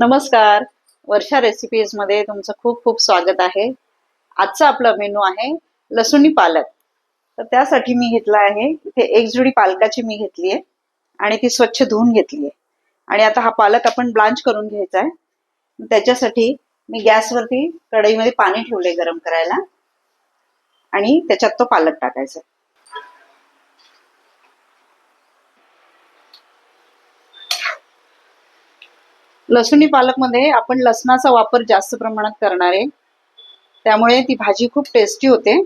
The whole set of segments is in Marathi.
नमस्कार. वर्षा रेसिपीजमध्ये तुमचं खूप खूप स्वागत आहे. आजचा आपला मेनू आहे लसुणी पालक. तर त्यासाठी मी घेतला आहे. इथे एक जुडी पालकाची मी घेतली आहे आणि ती स्वच्छ धुवून घेतली आहे. आणि आता हा पालक आपण ब्लांच करून घ्यायचा आहे. त्याच्यासाठी मी गॅसवरती कढईमध्ये पाणी ठेवले गरम करायला. आणि त्याच्यात तो पालक टाकायचा लसुणी पालकमध्ये आपण लसणाचा वापर जास्त प्रमाणात करणार आहे. त्यामुळे ती भाजी खूप टेस्टी होते.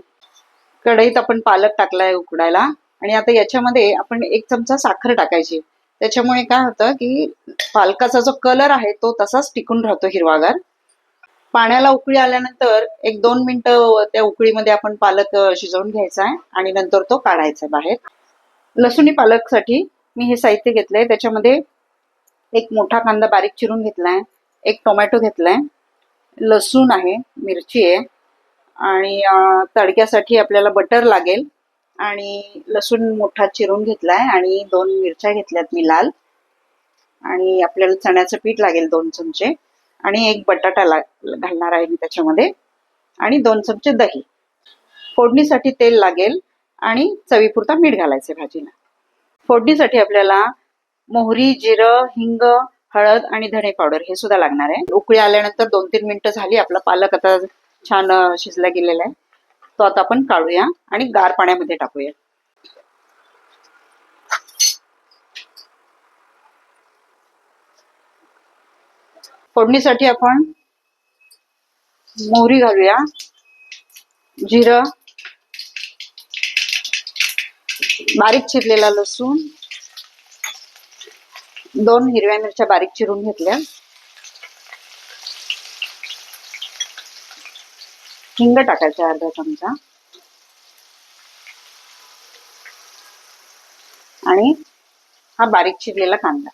कढईत आपण पालक टाकलाय उकडायला. आणि आता याच्यामध्ये आपण एक चमचा साखर टाकायची. त्याच्यामुळे काय होतं की पालकाचा जो कलर आहे तो तसाच टिकून राहतो हिरवागार. पाण्याला उकळी आल्यानंतर एक दोन मिनिटं त्या उकळीमध्ये आपण पालक शिजवून घ्यायचा आहे आणि नंतर तो काढायचा आहे बाहेर. लसुणी पालकसाठी मी हे साहित्य घेतलंय. त्याच्यामध्ये एक मोठा कांदा बारीक चिरून घेतलाय. एक टोमॅटो घेतलाय. लसूण आहे मिरची आहे. आणि तडक्यासाठी आपल्याला बटर लागेल. आणि लसूण मोठा चिरून घेतलाय आणि दोन मिरच्या घेतल्यात मी लाल. आणि आपल्याला चण्याचं पीठ लागेल दोन चमचे. आणि एक बटाटा ला घालणार आहे मी त्याच्यामध्ये. आणि दोन चमचे दही. फोडणीसाठी तेल लागेल आणि चवीपुरता मीठ घालायचं भाजीला. फोडणीसाठी आपल्याला मोहरी जिरं हिंग हळद आणि धणे पावडर हे सुद्धा लागणार आहे. उकळी आल्यानंतर दोन तीन मिनिटं झाली. आपला पालक आता छान शिजला गेलेला आहे. तो आता आपण काढूया आणि गार पाण्यामध्ये टाकूया. फोडणीसाठी आपण मोहरी घालूया जिरं बारीक चिरलेला लसूण दोन हिरव्या मिरच्या बारीक चिरून घेतल्या. हिंग टाकायचा अर्धा चमचा. आणि हा बारीक चिरलेला कांदा.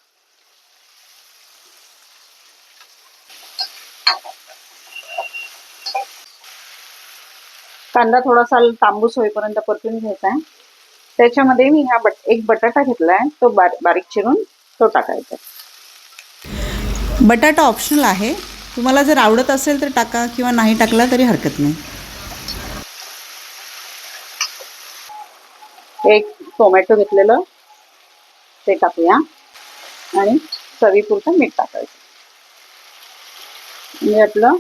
कांदा थोडासा तांबूस होईपर्यंत परतून घ्यायचा आहे. त्याच्यामध्ये मी हा बट एक बटाटा घेतलाय तो बार बारीक चिरून तो टाकायचा. बटाटा ऑप्शनल आहे. तुम्हाला जर आवडत असेल तर टाका किंवा नाही टाकला तरी हरकत नाही. एक टोमॅटो घेतलेलं ते टाकूया. आणि चवीपुरतं मीठ टाकायचं. म्हणजे आपलं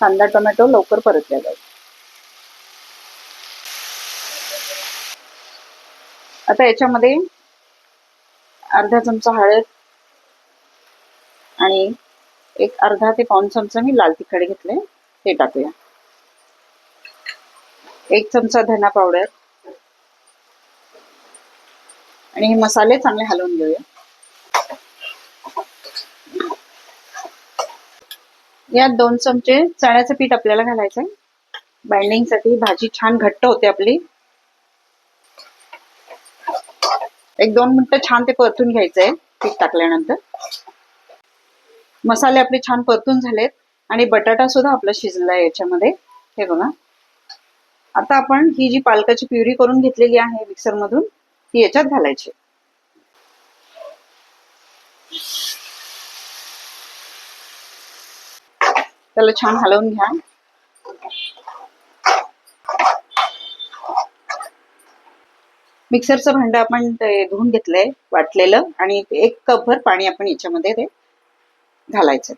कांदा टोमॅटो लवकर परतल्या जाईल. आता याच्यामध्ये अर्धा चमचा हळद आणि एक अर्धा ते पाऊन चमचा मी लाल तिखट घेतले ते टाकूया. एक चमचा धना पावडर. आणि हे मसाले चांगले हलवून घेऊया. यात दोन चमचे चण्याचं पीठ आपल्याला घालायचं आहे बाइंडिंगसाठी भाजी छान घट्ट होते आपली. एक दोन मिनटं छान ते परतून घ्यायचं आहे पीठ टाकल्यानंतर. मसाले आपले छान परतून झालेत आणि बटाटा सुद्धा आपला शिजलाय याच्यामध्ये. हे बघा. आता आपण ही जी पालकाची प्युरी करून घेतलेली आहे मिक्सर मधून ती याच्यात घालायची. त्याला छान हलवून घ्या. मिक्सरचं भांड आपण ते धुवून घेतलंय वाटलेलं आणि एक कपभर पाणी आपण याच्यामध्ये ते घालायचं.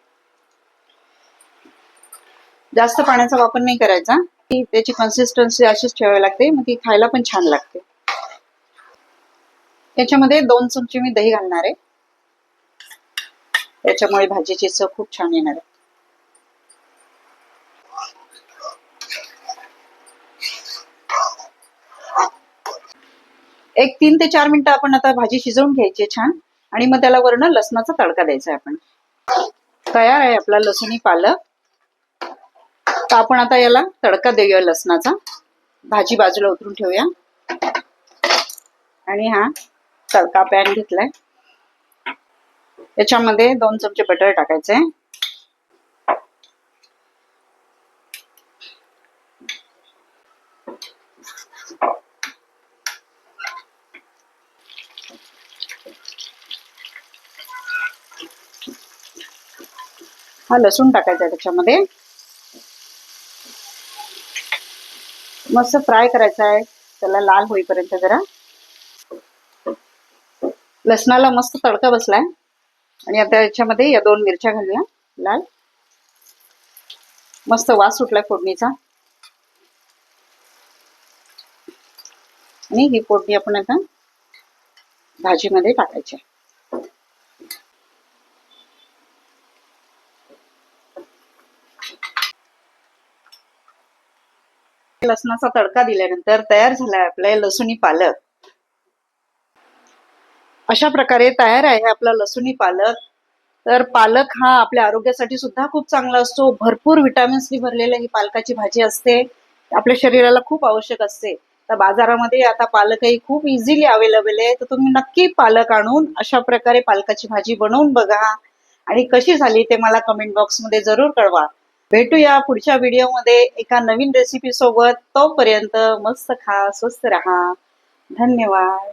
जास्त पाण्याचा वापर नाही करायचा. ती त्याची कन्सिस्टन्सी अशीच ठेवावी लागते मग ती खायला पण छान लागते. याच्यामध्ये दोन चमचे मी दही घालणार आहे. त्याच्यामुळे भाजीची चव खूप छान येणार आहे. एक तीन ते चार मिनिटं आपण आता भाजी शिजवून घ्यायची छान. आणि मग त्याला वरण लसणाचा तडका द्यायचा आहे आपण. तयार आहे आपला लसुणी पालक. तर आपण आता याला तडका देऊया लसणाचा. भाजी बाजूला उतरून ठेवूया. आणि हा तडका पॅन घेतलाय. याच्यामध्ये दोन चमचे बटर टाकायचे. हा लसूण टाकायचा आहे त्याच्यामध्ये. मस्त फ्राय करायचा आहे. त्याला लाल होईपर्यंत जरा. लसणाला मस्त तडका बसलाय. आणि आता याच्यामध्ये या दोन मिरच्या घालूया लाल. मस्त वास सुटलाय फोडणीचा. आणि ही फोडणी आपण आता भाजीमध्ये टाकायची आहे. लसणाचा तडका दिल्यानंतर तयार झालाय आपला लसुणी पालक. अशा प्रकारे तयार आहे आपला लसुणी पालक. तर पालक हा आपल्या आरोग्यासाठी सुद्धा खूप चांगला असतो. भरपूर विटॅमिन्सनी भरलेली ही पालकाची भाजी असते. आपल्या शरीराला खूप आवश्यक असते. तर बाजारामध्ये आता पालकही खूप इझिली अवेलेबल आहे. तर तुम्ही नक्की पालक आणून अशा प्रकारे पालकाची भाजी बनवून बघा. आणि कशी झाली ते मला कमेंट बॉक्समध्ये जरूर कळवा. भेटूया पुढच्या व्हिडिओमध्ये एका नवीन रेसिपी सोबत. तोपर्यंत मस्त खा स्वस्त राहा. धन्यवाद.